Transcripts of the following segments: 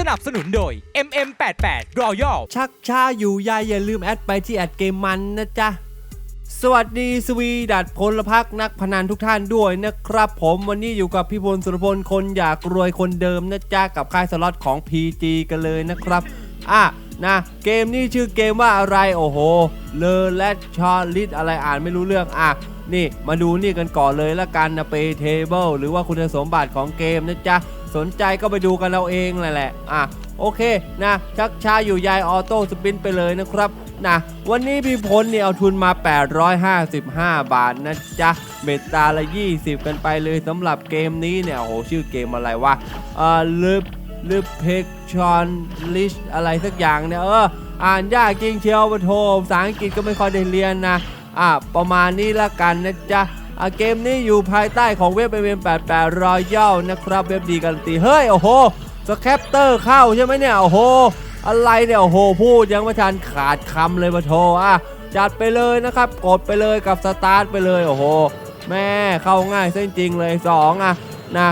สนับสนุนโดย MM88 Royal ชักช้าอยู่ยายอย่าลืมแอดไปที่แอดเกมมันนะจ๊ะ สวัสดีสวีดัดพลพักนักพนันทุกท่านด้วยนะครับ ผมวันนี้อยู่กับพี่พลสุรพลคนอยากรวยคนเดิมนะจ๊ะ กับค่ายสล็อตของ PG กันเลยนะครับ อะนะเกมนี้ชื่อเกมว่าอะไรโอ้โหเลอและชอลิตอะไรอ่านไม่รู้เรื่องอะนี่มาดูนี่กันก่อนเลยละกันนะเปเทเบิลหรือว่าคุณสมบัติของเกมนะจ๊ะ สนใจก็ไปดูกันเราเองแหละแหละอะโอเคนะชักช้าอยู่ยายออโต้สปินไปเลยนะครับนะวันนี้พี่พลเนี่ยเอาทุนมา 855 บาทนะจ๊ะเมตตาละ 20 กันไปเลยสำหรับเกมนี้เนี่ยโอ้โหชื่อเกมอะไรวะเอ่อลึบลึบเพกชอนลิชอะไรสักอย่างเนี่ยเอออ่านยากจริงเชียวปะโทภาษาอังกฤษก็ไม่ค่อยได้เรียนนะอะประมาณนี้ละกันนะจ๊ะ เกมนี้อยู่ภายใต้ของเว็บ MM88 Royal นะครับเว็บดีการันตีเฮ้ยโอ้โหสแคปเตอร์เข้าใช่ไหมเนี่ยโอ้โห อะไรเนี่ยโอ้โหพูดยังไม่ทันขาดคำเลยมาโทอะจัดไปเลยนะครับกดไปเลยกับสตาร์ทไปเลยโอ้โห แม่เข้าง่ายเส้นจริงเลย 2 อะนะ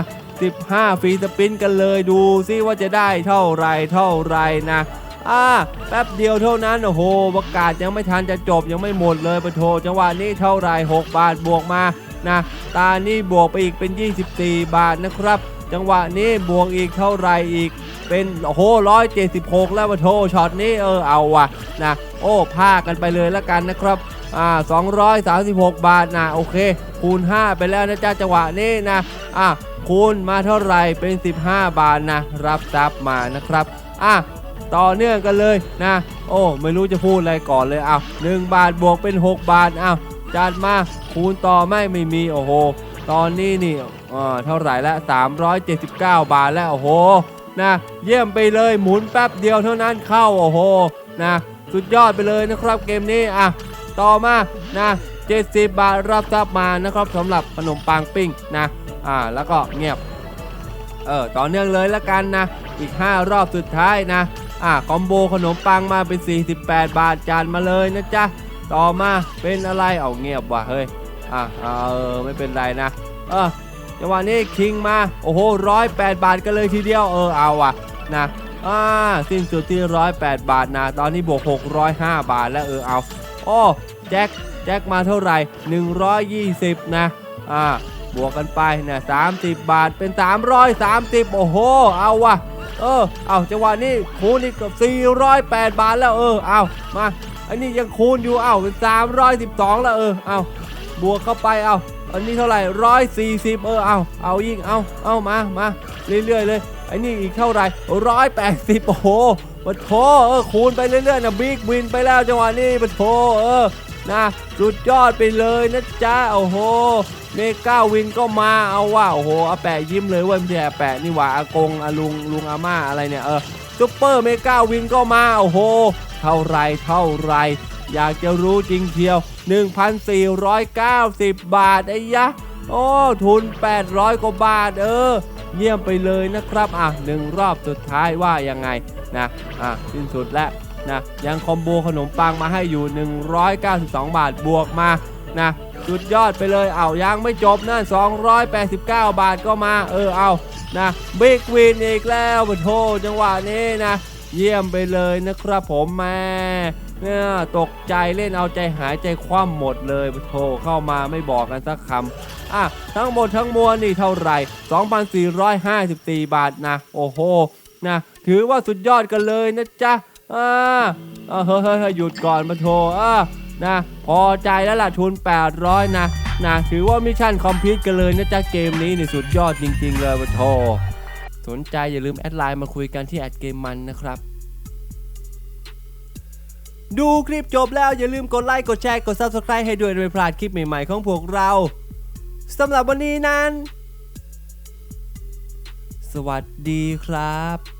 15ฟรีสปินกันเลยดูซิว่าจะได้เท่าไรเท่าไรนะ อ่าแป๊บเดียวเท่านั้น โอ้โหประกาศยังไม่ทันจะจบยังไม่หมดเลยปะโทจังหวะนี้เท่าไหร6 บาทบวกมานะตานี่บวกไปอีกเป็น 24 บาทนะครับ จังหวะนี้บวกอีกเท่าไรอีกเป็นโอ้โห176แล้วปะโทช็อตนี้เออเอาว่ะนะโอ้พากันไปเลยแล้วกันนะครับอ่า236บาทนะโอเค คูณ 5 ไปแล้วนะจ๊ะจังหวะนี้นะอะคูณมาเท่าไหร่เป็น 15 บาทนะรับทรัพย์มานะครับอะ ต่อเนื่องกันเลยนะ โอ้ ไม่รู้จะพูดอะไรก่อนเลยเอาหนึ่งบาทบวกเป็น 6 บาทเอาจัดมาคูณต่อไม่ไม่มีโอ้โห ตอนนี้นี่อ่าเท่าไหร่ละ 379 บาทแล้วโอ้โหนะเยี่ยมไปเลยหมุนแป๊บเดียวเท่านั้นเข้าโอ้โหนะสุดยอดไปเลยนะครับเกมนี้อะต่อมานะ70 บาทรับทรัพย์มานะครับสำหรับขนมปังปิ้งนะอ่าแล้วก็เงียบเออต่อเนื่องเลยละกันนะ อีก 5 รอบสุดท้ายนะ อะคอมโบขนมปังมาเป็น 48 บาทจานมาเลยนะจ๊ะ ต่อมาเป็นอะไรเอาเงียบว่ะเฮ้ย อะเออไม่เป็นไรนะ เออจังหวะนี้คิงมา โอ้โหร้อยแปดบาทกันเลยทีเดียวเออเอาว่ะนะอ่าสิ้นสุดที่ร้อยแปดบาทนะ ตอนนี้บวก 605 บาทแล้วเออเอาโอ้แจ็คแจ็คมาเท่าไหร่ 120 นะอ่าบวกกันไปนะ30 บาทเป็น 330 โอ้โห เอาวะ เออเอาจังหวะนี้คูณอีกกับ408 บาทแล้วเออเอามาอันนี้ยังคูณอยู่เอาเป็น312 แล้วเออเอาบวกเข้าไปเอาอันนี้เท่าไหร่ 140 เออเอาเอายิงเอาเอามามาเรื่อยๆเลยอันนี้อีกเท่าไหร่180 โอ้โหปะโถเออคูณไปเรื่อยๆนะบิ๊กวินไปแล้วจังหวะนี้ปะโถเออ นะสุดยอดไปเลยนะจ๊ะโอ้โหเมกาวินก็มาเอาว่าโอ้โหอาแปะยิ้มเลยเว่าไม่ใช่อาแปะนี่หว่าอากงอาลุงลุงอาม่าอะไรเนี่ยเออซุปเปอร์เมกาวินก็มาโอ้โห เท่าไรเท่าไรอยากจะรู้จริงเทียว 1,490 บาทไอ้ยะ โอ้ทุน 800 กว่าบาทเออ เยี่ยมไปเลยนะครับ อะหนึ่งรอบสุดท้ายว่ายังไงนะ อะสิ้นสุดแล้ว นะยังคอมโบขนมปังมาให้อยู่ 192 บาทบวกมานะสุดยอดไปเลยเอายังไม่จบนั่น289 บาทก็มาเออเอานะบิ๊กวินอีกแล้วปะโทจังหวะนี้นะ เยี่ยมไปเลยนะครับผมแม่เนี่ยตกใจเล่นเอาใจหายใจคว่ำหมดเลยโทเข้ามาไม่บอกกันสักคำอะทั้งหมดทั้งมวลนี่เท่าไหร่ 2,454 บาทนะ โอ้โหนะถือว่าสุดยอดกันเลยนะจ๊ะ อ่าเออเฮ้ยเฮ้ยเฮ้ยหยุดก่อนมาโทอ่านะพอใจแล้วล่ะทุน800 นะนะถือว่ามิชชั่นคอมพิวต์กันเลยนะจ๊ะเกมนี้นี่สุดยอดจริง ๆ เลยมาโทสนใจอย่าลืมแอดไลน์มาคุยกันที่แอดเกมมันนะครับดูคลิปจบแล้วอย่าลืมกดไลค์กดแชร์กด Subscribe ให้ด้วยไม่พลาดคลิปใหม่ ๆ ของพวกเราสำหรับวันนี้นั้น สวัสดีครับ